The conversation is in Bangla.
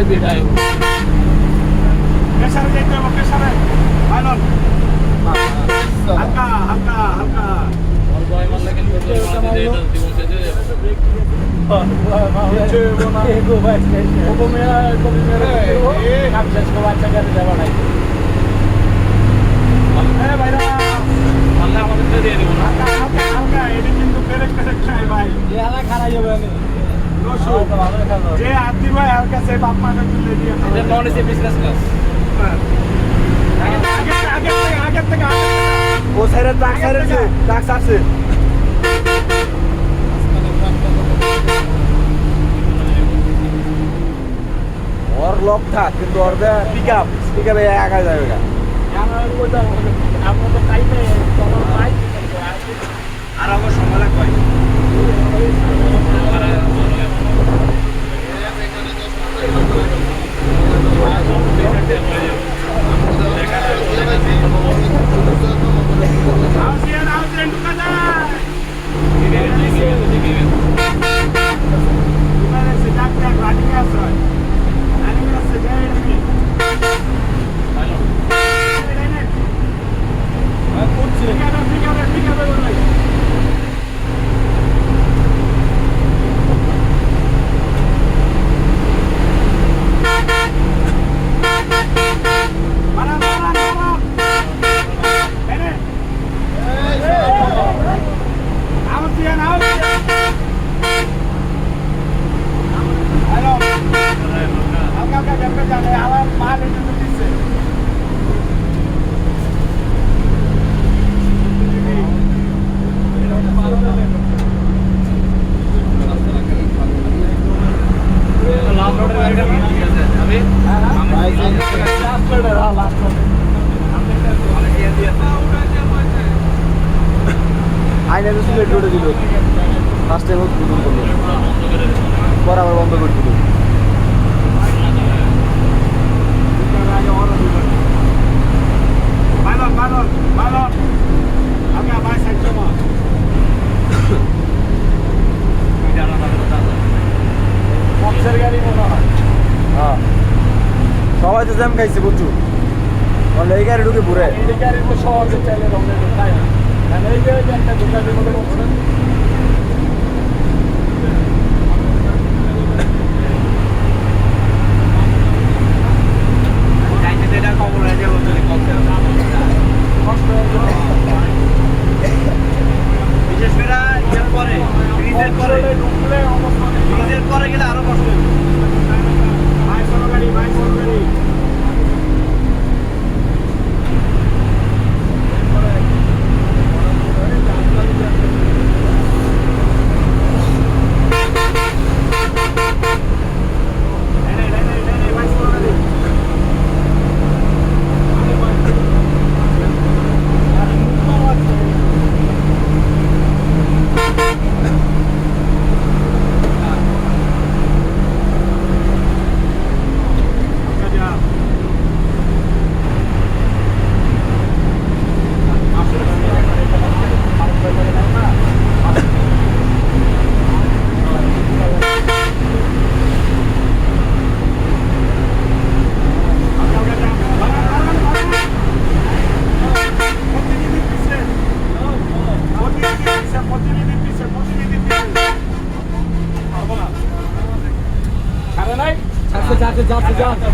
আসলে বিটা প্রেসারে যেতে হবে প্রেসারে পাইলট হালকা যে আদি ভাই হালকা সে বাপ মাকে তুলে দিয়ে আগে আগে আগে আগে থেকে ও সাইডে ট্রাক সাইডে আছে ট্রাক আছে ওর লক থাক কিন্তু ওর পিক আপ পিক আপে একা যাবে না আমার মাল একটু দিচ্ছে আইনে তো সিলেট দিল। ফার্স্ট টাইম উদ্বোধন করল পরে বন্ধ করে দিল। জ্যাম খাইছে প্রচুর বলে এই গাড়ি ঢুকে ঘুরে এই গাড়ি তো সহজে চাইলে রঙে ঢুকায় না কারণ এই যে একটা দোকানের মধ্যে বক্সের কষ্ট যায়। বিশেষ করে ইয়ের পরে ব্রিজের। ব্রিজের পরে গেলে আরও কষ্ট যাচ্ছে যাচ্ছে